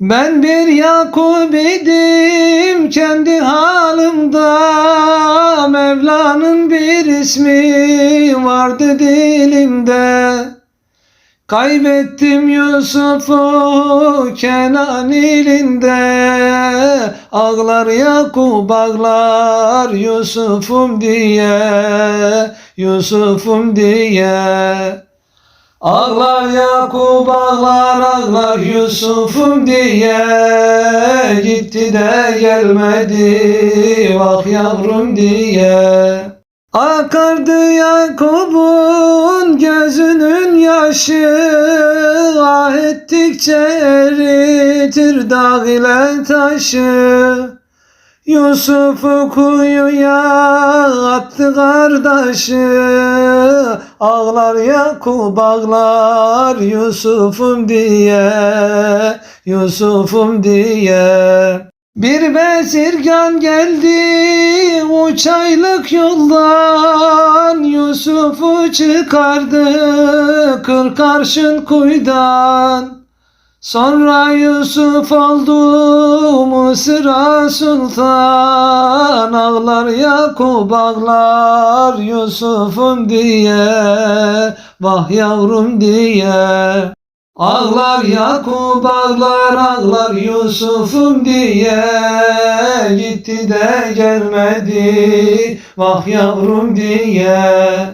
Ben bir Yakup idim kendi halimde. Mevla'nın bir ismi vardı dilimde. Kaybettim Yusuf'u Kenan ilinde. Ağlar Yakup ağlar Yusuf'um diye Yusuf'um diye Ağlar Yakup ağlar ağlar Yusuf'um diye. Gitti de gelmedi vah yavrum diye. Akardı Yakup'un gözünün yaşı. Ah ettikçe eritir dağ ile taşı Yusuf'u kuyuya attı kardeşi. Ağlar Yakup ağlar Yusuf'um diye Yusuf'um diye. Bir bezirgan geldi üç aylık yoldan Yusuf'u çıkardı kırk arşın kuyudan Sonra Yusuf oldu Mısır'a sultan. Ağlar Yakup ağlar Yusuf'um diye Vah yavrum diye. Ağlar Yakup ağlar ağlar Yusuf'um diye. Gitti de gelmedi Vah yavrum diye